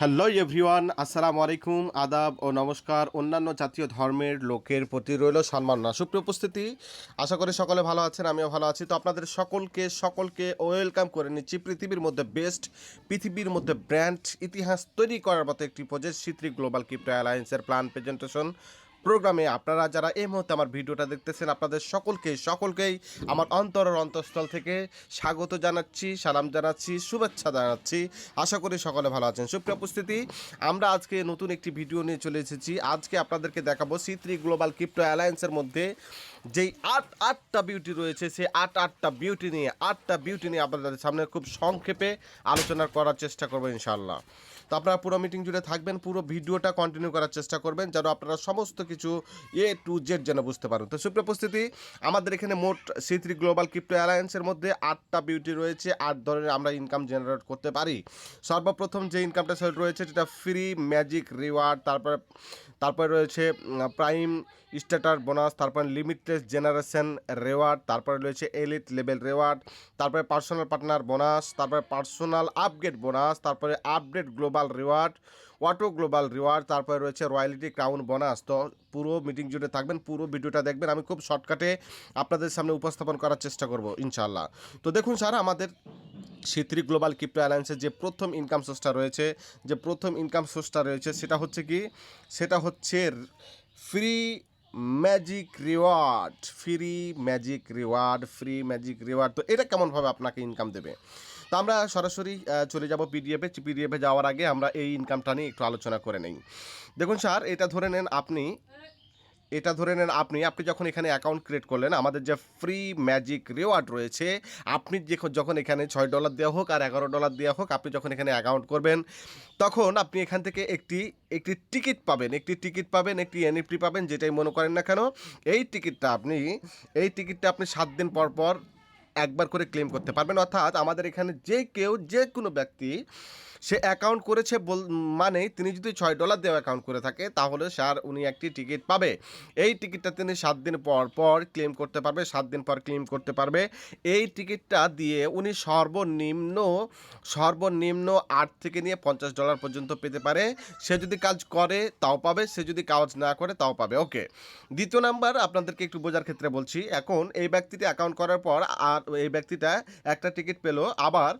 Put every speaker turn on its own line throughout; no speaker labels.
Hello everyone আসসালামু আলাইকুম আদাব ও নমস্কার। অন্যান্য জাতীয় ধর্মের লোকের প্রতি রইল সম্মাননা সুপ্রিয় উপস্থিতি, আশা করি সকলে ভালো আছেন, আমিও ভালো আছি। তো আপনাদের সকলকে সকলকে ওয়েলকাম করে নিচ্ছি পৃথিবীর মধ্যে বেস্ট পৃথিবীর মধ্যে ব্র্যান্ড ইতিহাস তৈরি করার মতো একটি project C three global crypto অ্যালায়েন্সের plan presentation প্রোগ্রামে আপনারা যারা এই মুহূর্তে আমার ভিডিওটা দেখতেছেন, আপনাদের সকলকে, সকলকেই আমার অন্তরের অন্তঃস্থল থেকে স্বাগত জানাচ্ছি, সালাম জানাচ্ছি, শুভেচ্ছা জানাচ্ছি। আশা করি সকলে ভালো আছেন। সুপ্রিয় উপস্থিতি, আমরা আজকে নতুন একটি ভিডিও নিয়ে চলে এসেছি। আজকে আপনাদেরকে দেখাবো সি থ্রি গ্লোবাল ক্রিপ্টো অ্যালায়েন্সের মধ্যে যেই আট, আটটা বিউটি রয়েছে, সেই আট, আটটা বিউটি নিয়ে, আটটা বিউটি নিয়ে আপনাদের সামনে খুব সংক্ষেপে আলোচনা করার চেষ্টা করব ইনশাল্লাহ তো আপনারা পুরো মিটিং জুড়ে থাকবেন, পুরো ভিডিওটা কন্টিনিউ করার চেষ্টা করবেন, যেন আপনারা সমস্ত কিছু এ টু জেড যেন বুঝতে পারেন। তো সুপ্রিয় উপস্থিতি আমাদের এখানে মোট সি থ্রি গ্লোবাল ক্রিপ্টো অ্যালায়েন্সের মধ্যে আটটা বিউটি রয়েছে, আট ধরনের আমরা ইনকাম জেনারেট করতে পারি। সর্বপ্রথম যে ইনকামটা সেটা রয়েছে যেটা ফ্রি ম্যাজিক রিওয়ার্ড তারপরে তারপরে রয়েছে প্রাইম স্ট্যাটার বোনাস তারপরে লিমিটলেস জেনারেশন রেওয়ার্ড তারপরে রয়েছে এলিট লেভেল রেওয়ার্ড তারপরে পার্সোনাল পার্টনার বোনাস তারপরে পার্সোনাল আপগ্রেড বোনাস তারপরে update global reward auto global reward তারপরে রয়েছে রয়্যালিটি ক্রাউন বোনাস তো পুরো মিটিং জুড়ে থাকবেন, পুরো ভিডিওটা দেখবেন। আমি খুব শর্টকাটে আপনাদের সামনে উপস্থাপন করার চেষ্টা করব ইনশাল্লাহ তো দেখুন স্যার, আমাদের সিত্রি গ্লোবাল ক্রিপ্টো অ্যালায়েন্সের যে প্রথম ইনকাম সোর্সটা রয়েছে, যে প্রথম ইনকাম সোর্সটা রয়েছে, সেটা হচ্ছে কি? সেটা হচ্ছে free magic reward free magic reward free magic reward তো এটা কেমনভাবে আপনাকে ইনকাম দেবে? তো আমরা সরাসরি চলে যাব পিডিএফে পিডিএফে যাওয়ার আগে আমরা এই ইনকামটা নিয়ে একটু আলোচনা করে নেই। দেখুন স্যার, এটা ধরে নেন আপনি, এটা ধরে নেন আপনি আপনি যখন এখানে অ্যাকাউন্ট ক্রিয়েট করলেন, আমাদের যে ফ্রি ম্যাজিক রিওয়ার্ড রয়েছে, আপনি যখন এখানে ছয় ডলার দেওয়া হোক আর এগারো ডলার দেওয়া হোক, আপনি যখন এখানে অ্যাকাউন্ট করবেন, তখন আপনি এখান থেকে একটি একটি টিকিট পাবেন, একটি টিকিট পাবেন, একটি এনএফটি পাবেন, যেটাই মনে করেন না কেন, এই টিকিটটা আপনি, এই টিকিটটা আপনি সাত দিন পর পর একবার করে ক্লেম করতে পারবেন। অর্থাৎ আমাদের এখানে যে কেউ যে কোনো ব্যক্তি সে অ্যাকাউন্ট করেছে বল মানে তিনি যদি ছয় ডলার দেওয়া অ্যাকাউন্ট করে থাকে, তাহলে স্যার উনি একটি টিকিট পাবে। এই টিকিটটা তিনি সাত দিন পর পর ক্লেম করতে পারবে, সাত দিন পর ক্লেম করতে পারবে। এই টিকিটটা দিয়ে উনি সর্বনিম্ন সর্বনিম্ন আট থেকে নিয়ে পঞ্চাশ ডলার পর্যন্ত পেতে পারে। সে যদি কাজ করে, তাও পাবে। সে যদি কাজ না করে, তাও পাবে। ওকে। দ্বিতীয় নাম্বার আপনাদেরকে একটু বোঝার ক্ষেত্রে বলছি। এখন এই ব্যক্তিটি অ্যাকাউন্ট করার পর আর এই ব্যক্তিটা একটা টিকিট পেল। আবার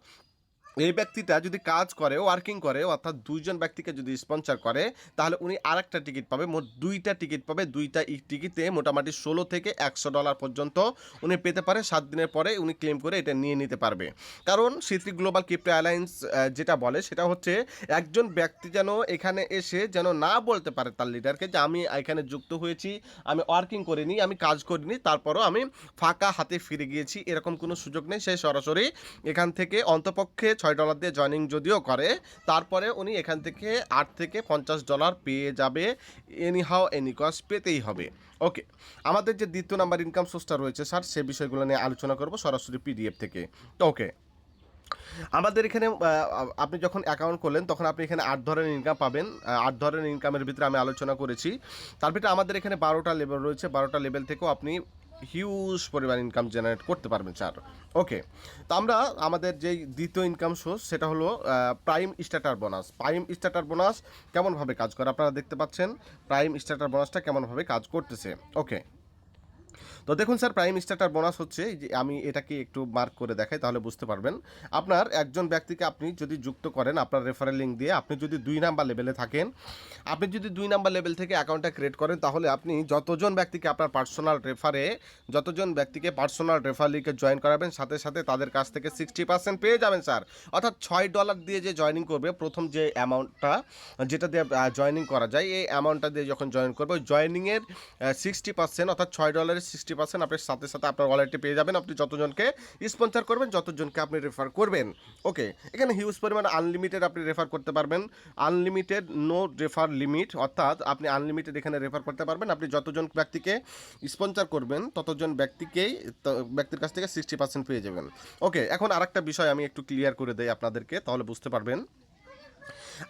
এই ব্যক্তিটা যদি কাজ করে ওয়ার্কিং করে, অর্থাৎ দুইজন ব্যক্তিকে যদি স্পন্সর করে, তাহলে উনি আরেকটা টিকিট পাবে, মোট দুইটা টিকিট পাবে, দুইটা টিকিটে মোটামুটি ষোলো থেকে একশো ডলার পর্যন্ত উনি পেতে পারে। সাত দিনের পরে উনি ক্লেম করে এটা নিয়ে নিতে পারবে। কারণ সিত্রি গ্লোবাল ক্রিপ্টো অ্যালায়েন্স যেটা বলে, সেটা হচ্ছে একজন ব্যক্তি যেন এখানে এসে যেন না বলতে পারে তার লিডারকে যে, আমি এখানে যুক্ত হয়েছি, আমি ওয়ার্কিং করিনি, আমি কাজ করিনি, তারপরও আমি ফাঁকা হাতে ফিরে গিয়েছি। এরকম কোনো সুযোগ নেই। সে সরাসরি এখান থেকে অন্তপক্ষে ছয় ডলার দিয়ে জয়নিং যদিও করে, তারপরে উনি এখান থেকে আট থেকে পঞ্চাশ ডলার পেয়ে যাবে। এনি হাও এনি কস্ট পেতেই হবে। ওকে আমাদের যে দ্বিতীয় নাম্বার ইনকাম সোর্সটা রয়েছে স্যার, সে বিষয়গুলো নিয়ে আলোচনা করব সরাসরি পিডিএফ থেকে। ওকে আমাদের এখানে আপনি যখন অ্যাকাউন্ট করলেন, তখন আপনি এখানে আট ধরনের ইনকাম পাবেন। আট ধরনের ইনকামের ভিতরে আমি আলোচনা করেছি। তার ভিতরে আমাদের এখানে বারোটা লেভেল রয়েছে। বারোটা লেভেল থেকেও আপনি হিউজ পরিমাণ ইনকাম জেনারেট করতে পারবেন স্যার ওকে তো আমরা আমাদের যেই দ্বিতীয় ইনকাম সোর্স সেটা হলো prime starter bonus prime starter bonus কেমনভাবে কাজ করে? আপনারা দেখতে পাচ্ছেন প্রাইম স্টার্টার বোনাসটা কেমনভাবে কাজ করতেছে। ওকে তো দেখুন স্যার প্রাইম স্টার্টার বোনাস হচ্ছে যে আমি এটাকে একটু মার্ক করে দেখাই, তাহলে বুঝতে পারবেন। আপনার একজন ব্যক্তিকে আপনি যদি যুক্ত করেন আপনার রেফারেল লিঙ্ক দিয়ে, আপনি যদি দুই নাম্বার লেভেলে থাকেন, আপনি যদি দুই নাম্বার লেভেল থেকে অ্যাকাউন্টটা ক্রিয়েট করেন, তাহলে আপনি যতজন ব্যক্তিকে আপনার পার্সোনাল রেফারে যতজন ব্যক্তিকে পার্সোনাল রেফার লিঙ্কে জয়েন করাবেন, সাথে সাথে তাদের কাছ থেকে সিক্সটি পার্সেন্ট পেয়ে যাবেন স্যার। অর্থাৎ ছয় ডলার দিয়ে যে জয়েনিং করবে, প্রথম যে অ্যামাউন্টটা যেটা দিয়ে জয়েনিং করা যায়, এই অ্যামাউন্টটা দিয়ে যখন জয়েন করবে জয়েনিংয়ের সিক্সটি পার্সেন্ট অর্থাৎ ছয় ডলারের সিক্সটি পার্সেন্ট আপনার সাথে সাথে আপনার ওয়ালেটে পেয়ে যাবেন। আপনি যতজনকে স্পন্সর করবেন, যতজনকে আপনি রেফার করবেন। ওকে এখানে হিউজ পরিমাণ আনলিমিটেড আপনি রেফার করতে পারবেন। আনলিমিটেড নো রেফার লিমিট অর্থাৎ আপনি আনলিমিটেড এখানে রেফার করতে পারবেন। আপনি যতজন ব্যক্তিকে স্পন্সর করবেন, ততজন ব্যক্তিকেই ব্যক্তির কাছ থেকে সিক্সটি পার্সেন্ট পেয়ে যাবেন। ওকে এখন আরেকটা বিষয় আমি একটু ক্লিয়ার করে দেই আপনাদেরকে, তাহলে বুঝতে পারবেন।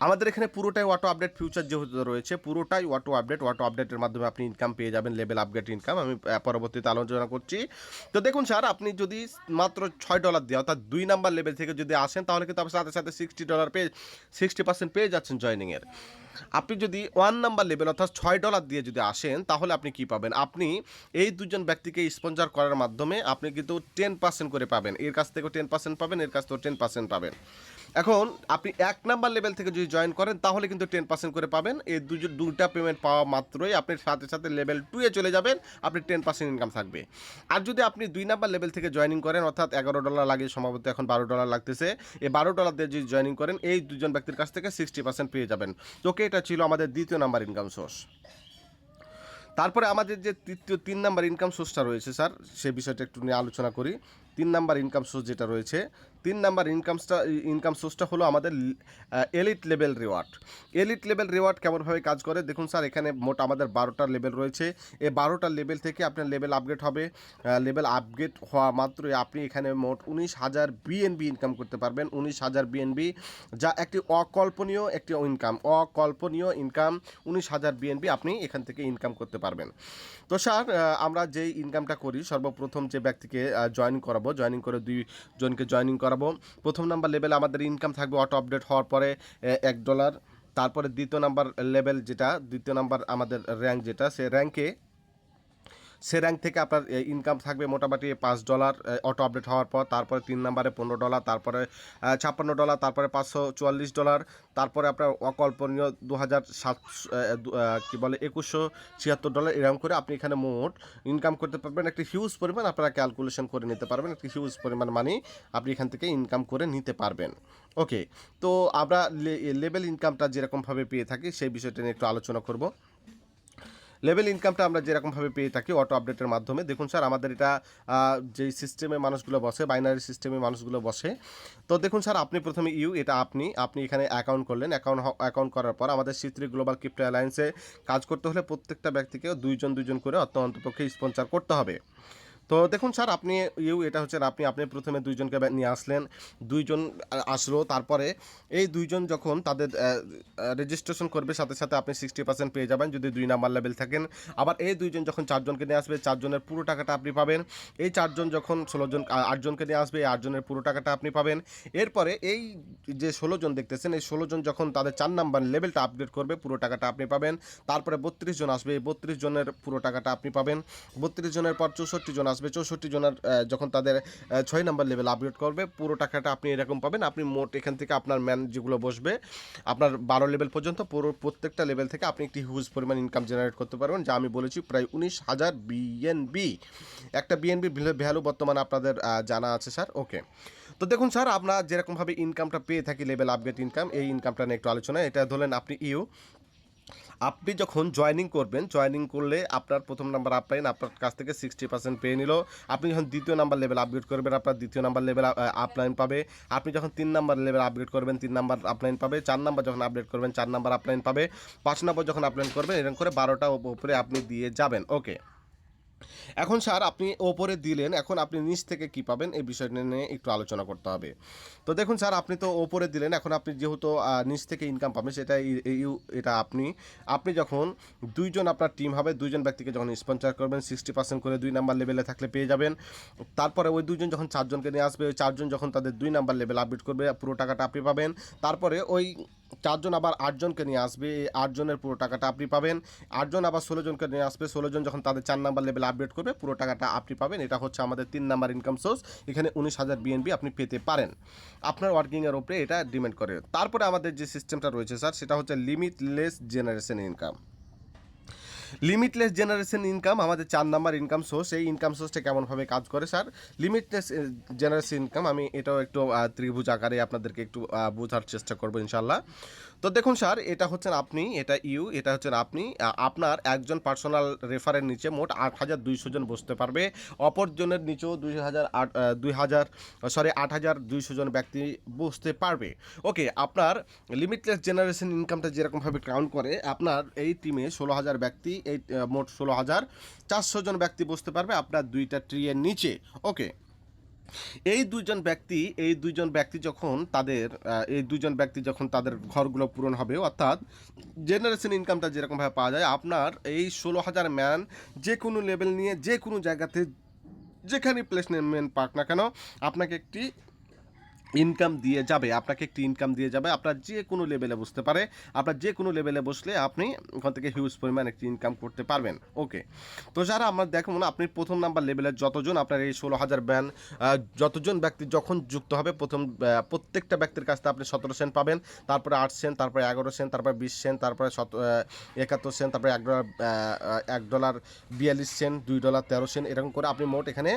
আমাদের এখানে পুরোটাই অটো আপডেট ফিউচার যেহেতু রয়েছে, পুরোটাই অটো আপডেট অটো আপডেটের মাধ্যমে আপনি ইনকাম পেয়ে যাবেন লেভেল আপগ্রেড ইনকাম আমি পরবর্তীতে আলোচনা করছি। তো দেখুন স্যার আপনি যদি মাত্র ছয় ডলার দিয়ে, অর্থাৎ দুই নাম্বার লেভেল থেকে যদি আসেন, তাহলে কিন্তু আপনার সাথে সাথে সিক্সটি ডলার পেয়ে সিক্সটি পার্সেন্ট পেয়ে যাচ্ছেন জয়নিংয়ের আপনি যদি ওয়ান নাম্বার লেভেল অর্থাৎ ছয় ডলার দিয়ে যদি আসেন, তাহলে আপনি কি পাবেন? আপনি এই দুজন ব্যক্তিকে স্পন্সর করার মাধ্যমে আপনি কিন্তু টেন পার্সেন্ট করে পাবেন। এর কাছ থেকেও টেন পার্সেন্ট পাবেন, এর কাছ থেকেও টেন পার্সেন্ট পাবেন। এখন আপনি এক নাম্বার লেভেল থেকে যদি জয়েন করেন, তাহলে কিন্তু টেন পার্সেন্ট করে পাবেন। এই দুজন, দুটা পেমেন্ট পাওয়া মাত্রই আপনি সাথে সাথে লেভেল টুয়ে চলে যাবেন, আপনি টেন পার্সেন্ট ইনকাম থাকবে। আর যদি আপনি দুই নাম্বার লেভেল থেকে জয়েনিং করেন, অর্থাৎ এগারো ডলার লাগে, সম্ভবত এখন বারো ডলার লাগতেছে, এই বারো ডলার দিয়ে যদি জয়েনিং করেন, এই দুজন ব্যক্তির কাছ থেকে সিক্সটি পার্সেন্ট পেয়ে যাবেন। তোকে এটা ছিল আমাদের দ্বিতীয় নাম্বার ইনকাম সোর্স তারপরে আমাদের যে তৃতীয় তিন নাম্বার ইনকাম সোর্সটা রয়েছে, স্যার, সে বিষয়টা একটু নিয়ে আলোচনা করি। তিন নাম্বার ইনকাম সোর্স যেটা রয়েছে তিন নাম্বার ইনকামসটা ইনকাম সোর্সটা হলো আমাদের elite level reward elite level reward কেমনভাবে কাজ করে? দেখুন স্যার এখানে মোট আমাদের বারোটা লেভেল রয়েছে। এই বারোটা লেভেল থেকে আপনার লেভেল আপগ্রেড হবে। লেভেল আপগ্রেড হওয়া মাত্রই আপনি এখানে মোট উনিশ হাজার বিএনবি ইনকাম করতে পারবেন। উনিশ হাজার বিএনবি যা একটি অকল্পনীয় একটি ইনকাম অকল্পনীয় ইনকাম উনিশ হাজার বিএনবি আপনি এখান থেকে ইনকাম করতে পারবেন। তো স্যার আমরা যেই ইনকামটা করি, সর্বপ্রথম যে ব্যক্তিকে জয়েন করাবো জয়েনিং করে দুই জনকে জয়েনিং করাবো প্রথম নাম্বার লেভেলে আমাদের ইনকাম থাকবে অটো আপডেট হওয়ার পরে এক ডলার তারপরে দ্বিতীয় নাম্বার লেভেল যেটা, দ্বিতীয় নাম্বার আমাদের র্যাঙ্ক যেটা, সে র্যাঙ্কে সে র্যাঙ্ক থেকে আপনার ইনকাম থাকবে মোটামুটি পাঁচ ডলার অটো আপডেট হওয়ার পর, তারপরে তিন নম্বরে পনেরো ডলার তারপরে ছাপ্পান্ন ডলার তারপরে পাঁচশো চুয়াল্লিশ ডলার তারপরে আপনার অকল্পনীয় দু হাজার সাতশো কী বলে, একুশশো ছিয়াত্তর ডলার এরকম করে আপনি এখানে মোট ইনকাম করতে পারবেন। একটি হিউজ পরিমাণ আপনারা ক্যালকুলেশন করে নিতে পারবেন। একটি হিউজ পরিমাণ মানি আপনি এখান থেকে ইনকাম করে নিতে পারবেন। ওকে তো আমরা লেভেল ইনকামটা যেরকমভাবে পেয়ে থাকি, সেই বিষয়টা নিয়ে একটু আলোচনা করব। লেভেল ইনকামটা আমরা যেরকমভাবে পেয়ে থাকি অটো আপডেটের মাধ্যমে। দেখুন স্যার, আমাদের এটা যেই সিস্টেমে মানুষগুলো বসে বাইনারি সিস্টেমে মানুষগুলো বসে, তো দেখুন স্যার, আপনি প্রথমে ইউ, এটা আপনি আপনি এখানে অ্যাকাউন্ট করলেন। অ্যাকাউন্ট অ্যাকাউন্ট করার পর আমাদের সিত্রি গ্লোবাল ক্রিপ্টো অ্যালায়েন্সে কাজ করতে হলে প্রত্যেকটা ব্যক্তিকে দুইজন দুইজন করে অন্তপক্ষে স্পন্সার করতে হবে। তো দেখুন স্যার, আপনি ইউ, এটা হচ্ছে আপনি আপনি প্রথমে দুইজনকে নিয়ে আসলেন। দুইজন আসলো, তারপরে এই দুইজন যখন তাদের রেজিস্ট্রেশন করবে, সাথে সাথে আপনি সিক্সটি পার্সেন্ট পেয়ে যাবেন যদি দুই নাম্বার লেভেল থাকেন। আবার এই দুইজন যখন চারজনকে নিয়ে আসবে, চারজনের পুরো টাকাটা আপনি পাবেন। এই চারজন যখন ষোলো জন আটজনকে নিয়ে আসবে, এই আটজনের পুরো টাকাটা আপনি পাবেন। এরপরে এই যে ষোলো জন দেখতেছেন, এই ষোলো জন যখন তাদের চার নাম্বার লেভেলটা আপডেট করবে, পুরো টাকাটা আপনি পাবেন। তারপরে বত্রিশ জন আসবে, এই বত্রিশ জনের পুরো টাকাটা আপনি পাবেন। বত্রিশ জনের পর চৌষট্টি জন আসবে চৌষট্টি জনের যখন তাদের ছয় নাম্বার লেভেল আপডেট করবে, পুরো টাকাটা আপনি এরকম পাবেন। আপনি মোট এখান থেকে আপনার ম্যান যেগুলো বসবে, আপনার বারো লেভেল পর্যন্ত পুরো প্রত্যেকটা লেভেল থেকে আপনি একটি হিউজ পরিমাণ ইনকাম জেনারেট করতে পারবেন, যা আমি বলেছি প্রায় উনিশ হাজার বিএনবি একটা বিএনবি ভ্যালু বর্তমানে আপনাদের জানা আছে, স্যার। ওকে তো দেখুন, স্যার, আমরা যেরকমভাবে ইনকামটা পেয়ে থাকি লেভেল আপগ্রেড ইনকাম এই ইনকামটা নিয়ে একটু আলোচনা। এটা ধরলেন আপনি ইউ। আপনি যখন জয়নিং করবেন জয়নিং করলে আপনার প্রথম নাম্বার আপলাইন আপনার কাছ থেকে সিক্সটি পার্সেন্ট পেয়ে নিল। আপনি যখন দ্বিতীয় নাম্বার লেভেল আপগ্রেড করবেন, আপনার দ্বিতীয় নাম্বার লেভেল আপলাইন পাবে। আপনি যখন তিন নাম্বার লেভেল আপগ্রেড করবেন, তিন নাম্বার আপলাইন পাবে। চার নাম্বার যখন আপডেট করবেন, চার নাম্বার আপলাইন পাবে। পাঁচ নাম্বার যখন আপলাইন করবেন, এরকম করে বারোটা উপরে আপনি দিয়ে যাবেন। ওকে এখন স্যার আপনি ওপরে দিলেন, এখন আপনি নিচ থেকে কি পাবেন? এই বিষয়টা নিয়ে একটু আলোচনা করতে হবে। তো দেখুন স্যার, আপনি তো ওপরে দিলেন, এখন আপনি যেহেতু নিচ থেকে ইনকাম পাবেন, সেটা এটা আপনি। আপনি যখন দুইজন আপনার টিম হবে, দুইজন ব্যক্তিকে যখন স্পন্সর করবেন সিক্সটি পার্সেন্ট করে দুই নাম্বার লেভেলে থাকলে পেয়ে যাবেন। তারপরে ওই দুইজন যখন চারজনকে নিয়ে আসবে, ওই চারজন যখন তাদের দুই নাম্বার লেভেল আপডেট করবে, পুরো টাকাটা আপনি পাবেন। তারপরে ওই চারজন আবার আটজনকে নিয়ে আসবে। এই আটজনের পুরো টাকাটা আপনি পাবেন। আটজন আবার ষোলোজনকে নিয়ে আসবে। ষোলো জন যখন তাদের চার নাম্বার লেভেল আপডেট করবে, পুরো টাকাটা আপনি পাবেন। এটা হচ্ছে আমাদের তিন নাম্বার ইনকাম সোর্স এখানে উনিশ হাজার বিএনবি আপনি পেতে পারেন। আপনার ওয়ার্কিংয়ের ওপরে এটা ডিমেন্ড করে। তারপরে আমাদের যে সিস্টেমটা রয়েছে স্যার সেটা হচ্ছে limitless generation income limitless generation income আমাদের চার নাম্বার ইনকাম সোর্স এই ইনকাম সোর্সটা কেমনভাবে কাজ করে স্যার লিমিটলেস জেনারেশন ইনকাম আমি এটাও একটু ত্রিভুজ আকারে আপনাদেরকে একটু বোঝার চেষ্টা করব ইনশাল্লাহ তো দেখুন স্যার এটা হচ্ছেন আপনি, এটা ইউ এটা হচ্ছেন আপনি আপনার একজন পার্সোনাল রেফারের নিচে মোট আট হাজার দুইশো জন বসতে পারবে। অপরজনের নিচেও দুই হাজার আট দুই হাজার সরি আট হাজার দুইশো জন ব্যক্তি বসতে পারবে। ওকে আপনার লিমিটলেস জেনারেশন ইনকামটা যেরকমভাবে কাউন্ট করে, আপনার এই টিমে ষোলো হাজার ব্যক্তি এই মোট ষোলো হাজার চারশো জন ব্যক্তি বসতে পারবে আপনার দুইটা ট্রিয়ের নিচে। ওকে। এই দুইজন ব্যক্তি, এই দুইজন ব্যক্তি যখন তাদের এই দুইজন ব্যক্তি যখন তাদের ঘরগুলো পূরণ হবে, অর্থাৎ জেনারেশন ইনকামটা যেরকমভাবে পাওয়া যায়, আপনার এই ষোলো হাজার ম্যান যে কোনো লেভেল নিয়ে যে কোনো জায়গাতে যেখানে প্লেসমেন্ট পাক না কেন, আপনাকে একটি ইনকাম দিয়ে যাবে, আপনাকে একটি ইনকাম দিয়ে যাবে, আপনার যে কোনো লেভেলে বসতে পারে, আপনার যে কোনো লেভেলে বসলে আপনি ওখান থেকে হিউজ পরিমাণ একটি ইনকাম করতে পারবেন। ওকে তো যারা আমরা দেখুন আপনি প্রথম নাম্বার লেভেলের যতজন আপনার এই ষোলো হাজার ব্যান যতজন ব্যক্তি যখন যুক্ত হবে, প্রথম প্রত্যেকটা ব্যক্তির কাছ থেকে আপনি সতেরো সেন্ট পাবেন, তারপরে আট সেন্ট তারপরে এগারো সেন্ট তারপরে বিশ সেন্ট তারপরে শত একাত্তর সেন্ট তারপরে এক ডলার এক ডলার বিয়াল্লিশ সেন্ট দুই ডলার তেরো সেন্ট এরকম করে আপনি মোট এখানে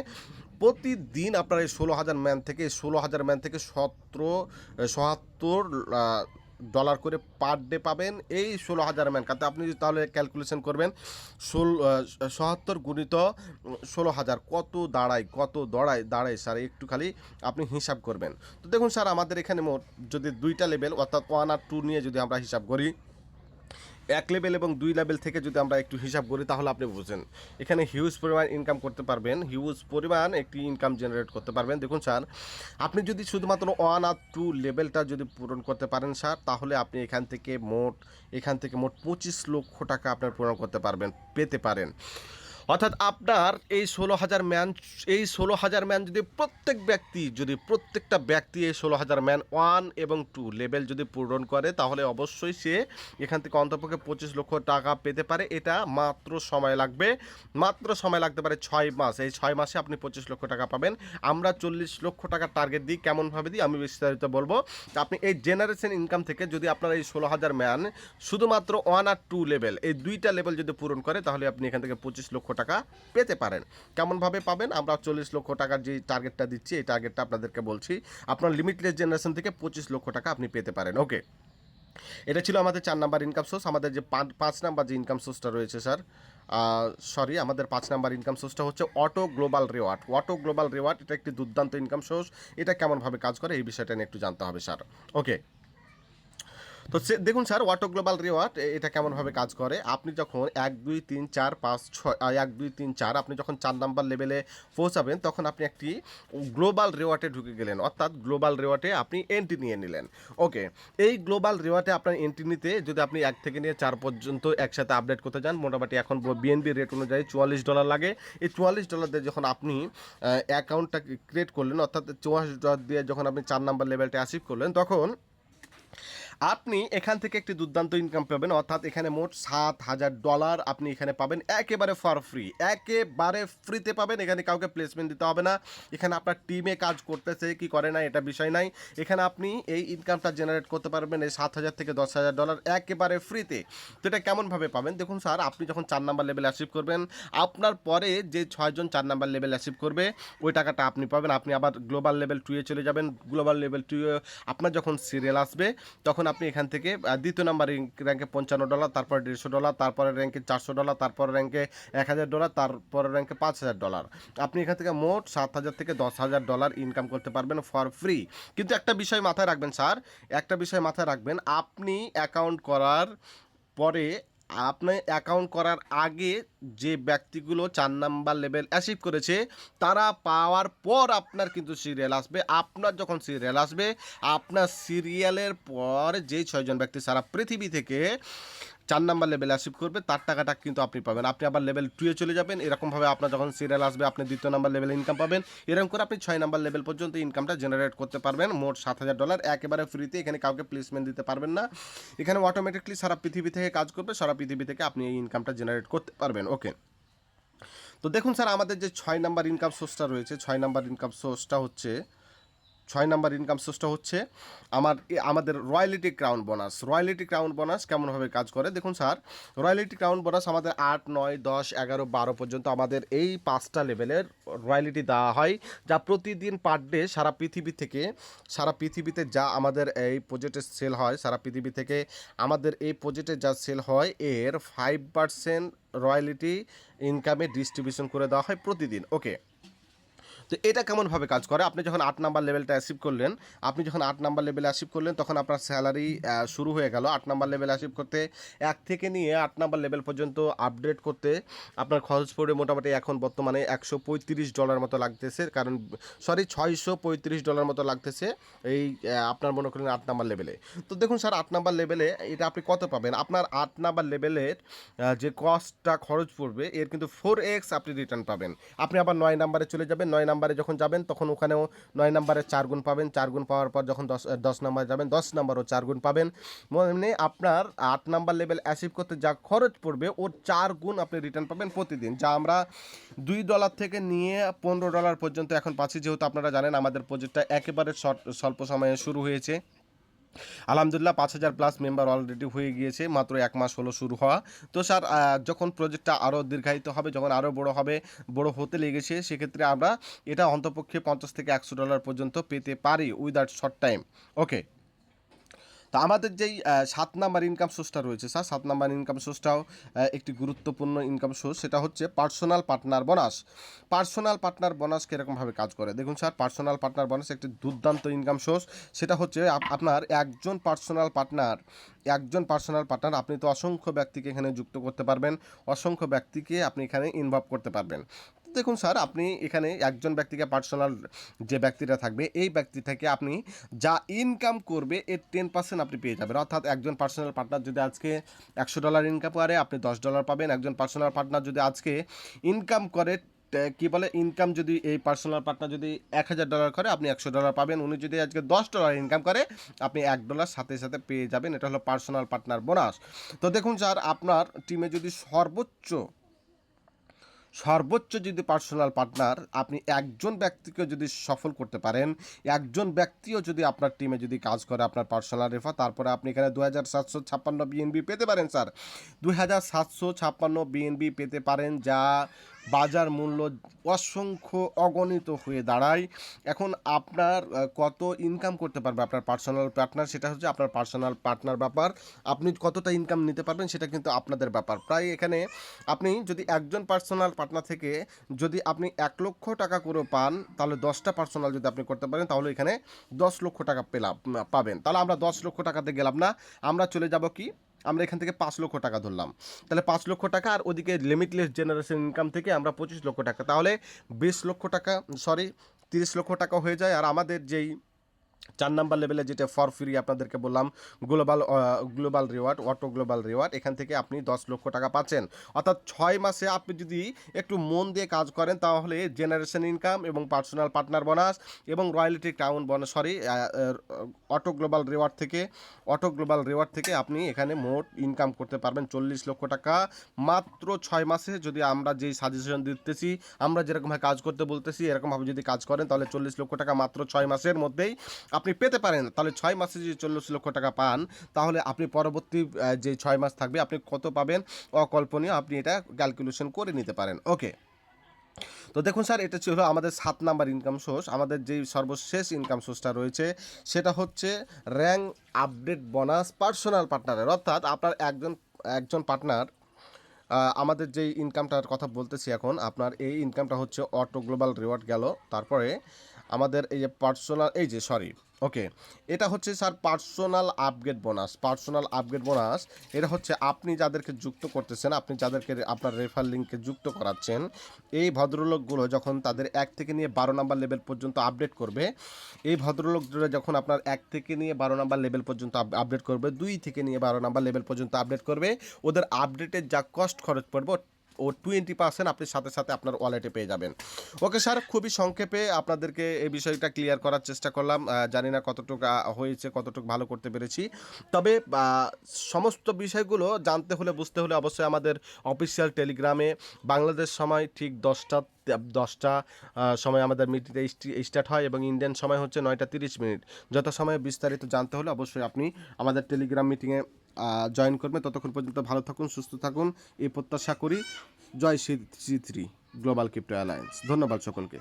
প্রতিদিন আপনার এই ষোলো হাজার ম্যান থেকে, ষোলো হাজার ম্যান থেকে সতেরো সহাত্তর ডলার করে পার ডে পাবেন এই ষোলো হাজার ম্যান। কাতে আপনি যদি তাহলে ক্যালকুলেশন করবেন, ষোল সহাত্তর গুণিত ষোলো হাজার, কত দাঁড়ায় কত দাঁড়ায় দাঁড়ায় স্যার, একটু খালি আপনি হিসাব করবেন। তো দেখুন স্যার, আমাদের এখানে মোট যদি দুইটা লেভেল, অর্থাৎ ওয়ান আর টু নিয়ে যদি আমরা হিসাব করি এক লেভেল এবং দুই লেভেল থেকে যদি আমরা একটু হিসাব করি, তাহলে আপনি বুঝেন। এখানে হিউজ পরিমাণ ইনকাম করতে পারবেন। হিউজ পরিমাণ একটি ইনকাম জেনারেট করতে পারবেন। দেখুন স্যার আপনি যদি শুধুমাত্র ওয়ান আর টু লেভেলটা যদি পূরণ করতে পারেন স্যার তাহলে আপনি এখান থেকে মোট, এখান থেকে মোট পঁচিশ লক্ষ টাকা আপনার পূরণ করতে পারবেন, পেতে পারেন। অর্থাৎ আপনার এই ষোলো হাজার ম্যান এই ষোলো হাজার ম্যান যদি প্রত্যেক ব্যক্তি, যদি প্রত্যেকটা ব্যক্তি এই ষোলো হাজার ম্যান ওয়ান এবং টু লেভেল যদি পূরণ করে, তাহলে অবশ্যই সে এখান থেকে অন্তপক্ষে পঁচিশ লক্ষ টাকা পেতে পারে। এটা মাত্র সময় লাগবে। মাত্র সময় লাগতে পারে ছয় মাস। এই ছয় মাসে আপনি পঁচিশ লক্ষ টাকা পাবেন। আমরা চল্লিশ লক্ষ টাকার টার্গেট দিই। কেমনভাবে দিই, আমি বিস্তারিত বলব। আপনি এই জেনারেশন ইনকাম থেকে যদি আপনার এই ষোলো হাজার ম্যান শুধুমাত্র ওয়ান আর টু লেভেল এই দুইটা লেভেল যদি পূরণ করে, তাহলে আপনি এখান থেকে পঁচিশ লক্ষ টাকা পেতে পারেন। কেমনভাবে পাবেন? আমরা চল্লিশ লক্ষ টাকার যে টার্গেটটা দিচ্ছি, এই টার্গেটটা আপনাদেরকে বলছি, আপনার লিমিটলেস জেনারেশন থেকে পঁচিশ লক্ষ টাকা আপনি পেতে পারেন। ওকে এটা ছিল আমাদের চার নাম্বার ইনকাম সোর্স আমাদের যে পাঁচ- নাম্বার যে ইনকাম সোর্সটা রয়েছে স্যার সরি আমাদের পাঁচ নাম্বার ইনকাম সোর্সটা হচ্ছে auto global reward auto global reward এটা একটি দুর্দান্ত ইনকাম সোর্স এটা কেমনভাবে কাজ করে, এই বিষয়টা নিয়ে একটু জানতে হবে স্যার ওকে তো দেখুন স্যার ওয়াটো গ্লোবাল রিওয়ার্ড এটা কেমনভাবে কাজ করে? আপনি যখন এক, দুই, তিন, চার, পাঁচ, ছয় এক, দুই, তিন, চার, আপনি যখন চার নাম্বার লেভেলে পৌঁছাবেন, তখন আপনি একটি গ্লোবাল রেওয়ার্ডে ঢুকে গেলেন। অর্থাৎ গ্লোবাল রেওয়ার্ডে আপনি এন্ট্রি নিয়ে নিলেন। ওকে এই গ্লোবাল রেওয়ার্ডে আপনার এন্ট্রি নিতে যদি আপনি এক থেকে নিয়ে চার পর্যন্ত একসাথে আপডেট করতে যান মোটামুটি এখন বিএনবি রেট অনুযায়ী চুয়াল্লিশ ডলার লাগে। এই চুয়াল্লিশ ডলার দিয়ে যখন আপনি অ্যাকাউন্টটা ক্রিয়েট করলেন, অর্থাৎ চুয়াল্লিশ ডলার দিয়ে যখন আপনি চার নাম্বার লেভেলটা অ্যাচিভ করলেন, তখন আপনি এখান থেকে একটি দুর্দান্ত ইনকাম পাবেন, অর্থাৎ এখানে মোট সাত হাজার ডলার আপনি এখানে পাবেন, একেবারে ফর ফ্রি একেবারে ফ্রিতে পাবেন, এখানে কাউকে প্লেসমেন্ট দিতে হবে না। এখানে আপনার টিমে কাজ করতেছে, কি করে না, এটা বিষয় নাই। এখানে আপনি এই ইনকামটা জেনারেট করতে পারবেন এই সাত হাজার থেকে দশ হাজার ডলার একেবারে ফ্রিতে তো। এটা কেমনভাবে পাবেন? দেখুন স্যার আপনি যখন চার নাম্বার লেভেল অ্যাচিভ করবেন, আপনার পরে যে ছয়জন চার নাম্বার লেভেল অ্যাচিভ করবে, ওই টাকাটা আপনি পাবেন। আপনি আবার গ্লোবাল লেভেল টুয়ে চলে যাবেন গ্লোবাল লেভেল টুয়ে আপনার যখন সিরিয়াল আসবে, তখন আপনি এখান থেকে দ্বিতীয় নাম্বার র্যাঙ্কে পঞ্চান্ন ডলার তারপরে দেড়শো ডলার তারপরে র্যাঙ্কে চারশো ডলার তারপরে র্যাঙ্কে এক হাজার ডলার তারপরে র্যাঙ্কে পাঁচ হাজার ডলার আপনি এখান থেকে মোট সাত হাজার থেকে দশ হাজার ডলার ইনকাম করতে পারবেন ফর ফ্রি কিন্তু একটা বিষয় মাথায় রাখবেন, স্যার, একটা বিষয় মাথায় রাখবেন, আপনি অ্যাকাউন্ট করার পরে আপনি অ্যাকাউন্ট করার আগে যে ব্যক্তিগুলো চার নাম্বার লেভেল অ্যাচিভ করেছে, তারা পাওয়ার পর আপনার কিন্তু সিরিয়াল আসবে। আপনার যখন সিরিয়াল আসবে, আপনার সিরিয়ালের পর যে ছয়জন ব্যক্তি সারা পৃথিবী থেকে চার নাম্বার লেভেল অ্যাচিভ করবে, তার টাকাটা কিন্তু আপনি পাবেন। আপনি আবার লেভেল টুয়ে চলে যাবেন, এরকমভাবে আপনার যখন সিরিয়াল আসবে, আপনি দ্বিতীয় নাম্বার লেভেল ইনকাম পাবেন। এরকম করে আপনি ছয় নাম্বার লেভেল পর্যন্ত ইনকামটা জেনারেট করতে পারবেন। মোট সাত হাজার ডলার একেবারে ফ্রিতে এখানে কাউকে প্লেসমেন্ট দিতে পারবেন না। এখানে অটোমেটিকলি সারা পৃথিবী থেকে কাজ করবে, সারা পৃথিবী থেকে আপনি এই ইনকামটা জেনারেট করতে পারবেন। ওকে তো দেখুন স্যার আমাদের যে ছয় নাম্বার ইনকাম সোর্সটা রয়েছে, ছয় নাম্বার ইনকাম সোর্সটা হচ্ছে ছয় নাম্বার ইনকাম সোর্সটা হচ্ছে আমার আমাদের royalty crown bonus royalty crown bonus কেমনভাবে কাজ করে? দেখুন স্যার রয়্যালিটি ক্রাউন বোনাস আমাদের আট, নয়, দশ, এগারো, বারো পর্যন্ত আমাদের এই পাঁচটা লেভেলের রয়্যালিটি দেওয়া হয়, যা প্রতিদিন পার ডে সারা পৃথিবী থেকে, সারা পৃথিবীতে যা আমাদের এই প্রজেক্টের সেল হয়, সারা পৃথিবী থেকে আমাদের এই প্রজেক্টে যা সেল হয়, এর ফাইভ পার্সেন্ট রয়্যালিটি ইনকামে ডিস্ট্রিবিউশন করে দেওয়া হয় প্রতিদিন। ওকে তো এটা কেমনভাবে কাজ করে? আপনি যখন আট নাম্বার লেভেলটা অ্যাচিভ করলেন, আপনি যখন আট নাম্বার লেভেলে অ্যাচিভ করলেন, তখন আপনার স্যালারি শুরু হয়ে গেল। আট নাম্বার লেভেল অ্যাচিভ করতে এক থেকে নিয়ে আট নাম্বার লেভেল পর্যন্ত আপডেট করতে আপনার খরচ পড়বে মোটামুটি এখন বর্তমানে একশো পঁয়ত্রিশ ডলার মতো লাগতেছে। কারণ সরি ছয়শো পঁয়ত্রিশ ডলার মতো লাগতেছে এই আপনার মনে করেন আট নাম্বার লেভেলে তো দেখুন স্যার আট নাম্বার লেভেলে এটা আপনি কত পাবেন? আপনার আট নাম্বার লেভেলের যে কস্টটা খরচ পড়বে, এর কিন্তু ফোর এক্স আপনি রিটার্ন পাবেন। আপনি আবার নয় নাম্বারে চলে যাবেন, নয় নাম্বারে যখন যাবেন, তখন ওখানেও নয় নাম্বারে চার গুণ পাবেন। চার গুণ পাওয়ার পর যখন দশ দশ নাম্বারে যাবেন, দশ নাম্বারও চার গুণ পাবেন। মানে আপনার আট নাম্বার লেভেল অ্যাচিভ করতে যা খরচ পড়বে, ওর চার গুণ আপনি রিটার্ন পাবেন প্রতিদিন। যা আমরা দুই ডলার থেকে নিয়ে পনেরো ডলার পর্যন্ত এখন পাচ্ছি। যেহেতু আপনারা জানেন, আমাদের প্রজেক্টটা একেবারে স্বল্প সময়ে শুরু হয়েছে। আলহামদুলিল্লাহ পাঁচ হাজার প্লাস মেম্বার অলরেডি হয়ে গিয়েছে, মাত্র এক মাস হলো শুরু হওয়া। তো স্যার যখন প্রজেক্টটা আরও দীর্ঘায়িত হবে, যখন আরও বড় হবে, বড় হতে লেগেছে, সেক্ষেত্রে আমরা এটা অন্তপক্ষে পঞ্চাশ থেকে একশো ডলার পর্যন্ত পেতে পারি উইদাউট শর্ট টাইম ওকে তো আমাদের যেই সাত নাম্বার ইনকাম সোর্সটা রয়েছে স্যার সাত নাম্বার ইনকাম সোর্সটাও একটি গুরুত্বপূর্ণ ইনকাম সোর্স সেটা হচ্ছে personal partner bonus personal partner bonus কীরকমভাবে কাজ করে? দেখুন স্যার পার্সোনাল পার্টনার বোনাস একটি দুর্দান্ত ইনকাম সোর্স সেটা হচ্ছে আপনার একজন পার্সোনাল পার্টনার একজন পার্সোনাল পার্টনার আপনি তো অসংখ্য ব্যক্তিকে এখানে যুক্ত করতে পারবেন, অসংখ্য ব্যক্তিকে আপনি এখানে ইনভলভ করতে পারবেন। দেখুন স্যার, আপনি এখানে একজন ব্যক্তিকে পার্সোনাল যে ব্যক্তিটা থাকবে, এই ব্যক্তি থেকে আপনি যা ইনকাম করবে, এর টেন পার্সেন্ট আপনি পেয়ে যাবেন। অর্থাৎ একজন পার্সোনাল পার্টনার যদি আজকে একশো ডলার ইনকাম করে, আপনি দশ ডলার পাবেন। একজন পার্সোনাল পার্টনার যদি আজকে ইনকাম করে কি বলে ইনকাম যদি এই পার্সোনাল পার্টনার যদি এক হাজার ডলার করে, আপনি একশো ডলার পাবেন। উনি যদি আজকে দশ ডলার ইনকাম করে, আপনি এক ডলার সাথে সাথে পেয়ে যাবেন। এটা হলো পার্সোনাল পার্টনার বোনাস তো দেখুন স্যার, আপনার টিমে যদি সর্বোচ্চ সর্বোচ্চ যদি পার্সোনাল পার্টনার আপনি একজন ব্যক্তিকে যদি সফল করতে পারেন, একজন ব্যক্তিও যদি আপনার টিমে যদি কাজ করে, আপনার পার্সোনাল রেফার তারপরে আপনি এখানে দু হাজার সাতশো ছাপ্পান্ন বিএনবি পেতে পারেন স্যার দু হাজার সাতশো ছাপ্পান্ন বিএনবি পেতে পারেন, যা বাজার মূল্য অসংখ্য অগণিত হয়ে দাঁড়ায়। এখন আপনার কত ইনকাম করতে পারবে আপনার পার্সোনাল পার্টনার সেটা হচ্ছে আপনার পার্সোনাল পার্টনার ব্যাপার। আপনি কতটা ইনকাম নিতে পারবেন সেটা কিন্তু আপনাদের ব্যাপার। প্রায় এখানে আপনি যদি একজন পার্সোনাল পার্টনার থেকে যদি আপনি এক লক্ষ টাকা করে পান, তাহলে দশটা পার্সোনাল যদি আপনি করতে পারেন, তাহলে এখানে দশ লক্ষ টাকা পেলাম, পাবেন। তাহলে আমরা দশ লক্ষ টাকাতে গেলাম না। আমরা চলে যাব কি? আমরা এখান থেকে পাঁচ লক্ষ টাকা ধরলাম। তাহলে পাঁচ লক্ষ টাকা আর ওদিকে লিমিটলেস জেনারেশন ইনকাম থেকে আমরা পঁচিশ লক্ষ টাকা। তাহলে বিশ লক্ষ টাকা সরি তিরিশ লক্ষ টাকা হয়ে যায়। আর আমাদের যেই চার নাম্বার লেভেলে যেটা ফর ফ্রি আপনাদেরকে বললাম global global reward auto global reward এখান থেকে আপনি দশ লক্ষ টাকা পাচ্ছেন। অর্থাৎ ছয় মাসে আপনি যদি একটু মন দিয়ে কাজ করেন, তাহলে জেনারেশন ইনকাম এবং পার্সোনাল পার্টনার বোনাস এবং royalty town bonus sorry auto global reward থেকে অটো গ্লোবাল রিওয়ার্ড থেকে আপনি এখানে মোট ইনকাম করতে পারবেন চল্লিশ লক্ষ টাকা। মাত্র ছয় মাসে যদি আমরা যেই সাজেশন দিতেছি, আমরা যেরকমভাবে কাজ করতে বলতেছি, এরকমভাবে যদি কাজ করেন, তাহলে চল্লিশ লক্ষ টাকা মাত্র ছয় মাসের মধ্যেই আপনি পেতে পারেন। তাহলে ছয় মাসে যদি চল্লিশ লক্ষ টাকা পান, তাহলে আপনি পরবর্তী যে ছয় মাস থাকবে, আপনি কত পাবেন অকল্পনীয় আপনি এটা ক্যালকুলেশন করে নিতে পারেন। ওকে তো দেখুন স্যার, এটা ছিল আমাদের সাত নাম্বার ইনকাম সোর্স আমাদের যেই সর্বশেষ ইনকাম সোর্সটা রয়েছে, সেটা হচ্ছে র্যাঙ্ক আপডেট বোনাস পার্সোনাল পার্টনারের অর্থাৎ আপনার একজন একজন পার্টনার আমাদের যেই ইনকামটার কথা বলতেছি এখন, আপনার এই ইনকামটা হচ্ছে অটো গ্লোবাল রিওয়ার্ড গেল। তারপরে আমাদের এই যে পার্সোনাল এই যে সরি ওকে, এটা হচ্ছে sir personal upgrade bonus, personal upgrade bonus, এটা হচ্ছে আপনি যাদেরকে যুক্ত করতেছেন, আপনি যাদেরকে আপনার রেফার লিঙ্কে যুক্ত করাচ্ছেন, এই ভদ্রলোকগুলো যখন তাদের এক থেকে নিয়ে বারো নাম্বার লেভেল পর্যন্ত আপডেট করবে, এই ভদ্রলোকগুলো যখন আপনার এক থেকে নিয়ে বারো নাম্বার লেভেল পর্যন্ত আপডেট করবে, দুই থেকে নিয়ে বারো নাম্বার লেভেল পর্যন্ত আপডেট করবে, ওদের আপডেটের যা কস্ট খরচ পড়বে ও টোয়েন্টি পার্সেন্ট আপনি সাথে সাথে আপনার ওয়ালেটে পেয়ে যাবেন। ওকে স্যার খুবই সংক্ষেপে আপনাদেরকে এই বিষয়টা ক্লিয়ার করার চেষ্টা করলাম। জানি না কতটুকু হয়েছে, কতটুকু ভালো করতে পেরেছি। তবে সমস্ত বিষয়গুলো জানতে হলে, বুঝতে হলে অবশ্যই আমাদের অফিসিয়াল টেলিগ্রামে বাংলাদেশ সময় ঠিক দশটা দশটা সময় আমাদের মিটিংটা স্টার্ট হয় এবং ইন্ডিয়ান সময় হচ্ছে নয়টা তিরিশ মিনিট। যত সময় বিস্তারিত জানতে হলে অবশ্যই আপনি আমাদের টেলিগ্রাম মিটিংয়ে জয়েন করবেন। ততক্ষণ পর্যন্ত ভালো থাকুন, সুস্থ থাকুন। এই প্রত্যাশা করি। জয় Shri three global crypto alliance ধন্যবাদ সকলকে।